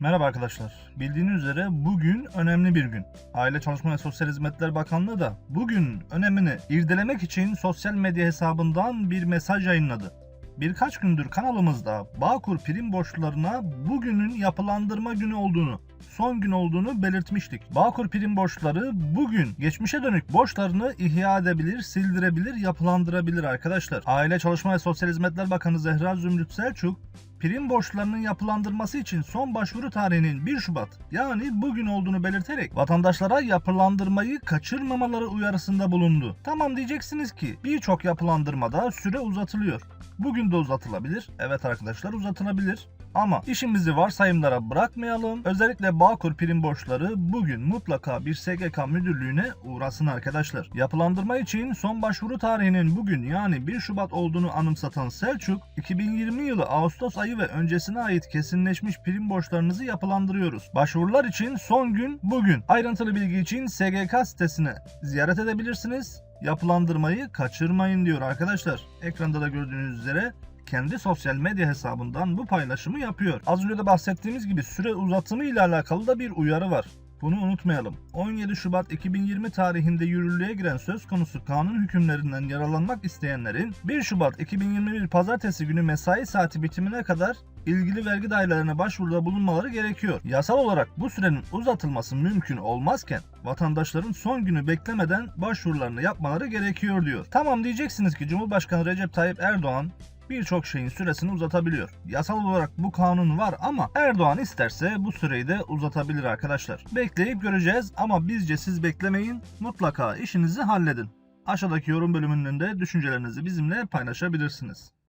Merhaba arkadaşlar. Bildiğiniz üzere bugün önemli bir gün. Aile Çalışma ve Sosyal Hizmetler Bakanlığı da bugün önemini irdelemek için sosyal medya hesabından bir mesaj yayınladı. Birkaç gündür kanalımızda Bağkur prim borçlarına bugünün yapılandırma günü olduğunu, son gün olduğunu belirtmiştik. Bağkur prim borçları bugün geçmişe dönük borçlarını ihya edebilir, sildirebilir, yapılandırabilir arkadaşlar. Aile Çalışma ve Sosyal Hizmetler Bakanı Zehra Zümrüt Selçuk prim borçlarının yapılandırması için son başvuru tarihinin 1 Şubat yani bugün olduğunu belirterek vatandaşlara yapılandırmayı kaçırmamaları uyarısında bulundu. Tamam diyeceksiniz ki birçok yapılandırmada süre uzatılıyor. Bugün de uzatılabilir. Evet arkadaşlar uzatılabilir. Ama işimizi varsayımlara bırakmayalım. Özellikle Bağkur prim borçları bugün mutlaka bir SGK müdürlüğüne uğrasın arkadaşlar. Yapılandırma için son başvuru tarihinin bugün yani 1 Şubat olduğunu anımsatan Selçuk, 2020 yılı Ağustos ayı ve öncesine ait kesinleşmiş prim borçlarınızı yapılandırıyoruz. Başvurular için son gün bugün. Ayrıntılı bilgi için SGK sitesine ziyaret edebilirsiniz. Yapılandırmayı kaçırmayın diyor arkadaşlar. Ekranda da gördüğünüz üzere kendi sosyal medya hesabından bu paylaşımı yapıyor. Az önce de bahsettiğimiz gibi süre uzatımı ile alakalı da bir uyarı var. Bunu unutmayalım. 17 Şubat 2020 tarihinde yürürlüğe giren söz konusu kanun hükümlerinden yararlanmak isteyenlerin 1 Şubat 2021 pazartesi günü mesai saati bitimine kadar ilgili vergi dairelerine başvuruda bulunmaları gerekiyor. Yasal olarak bu sürenin uzatılması mümkün olmazken vatandaşların son günü beklemeden başvurularını yapmaları gerekiyor diyor. Tamam diyeceksiniz ki Cumhurbaşkanı Recep Tayyip Erdoğan birçok şeyin süresini uzatabiliyor. Yasal olarak bu kanun var ama Erdoğan isterse bu süreyi de uzatabilir arkadaşlar. Bekleyip göreceğiz ama bizce siz beklemeyin. Mutlaka işinizi halledin. Aşağıdaki yorum bölümünün de düşüncelerinizi bizimle paylaşabilirsiniz.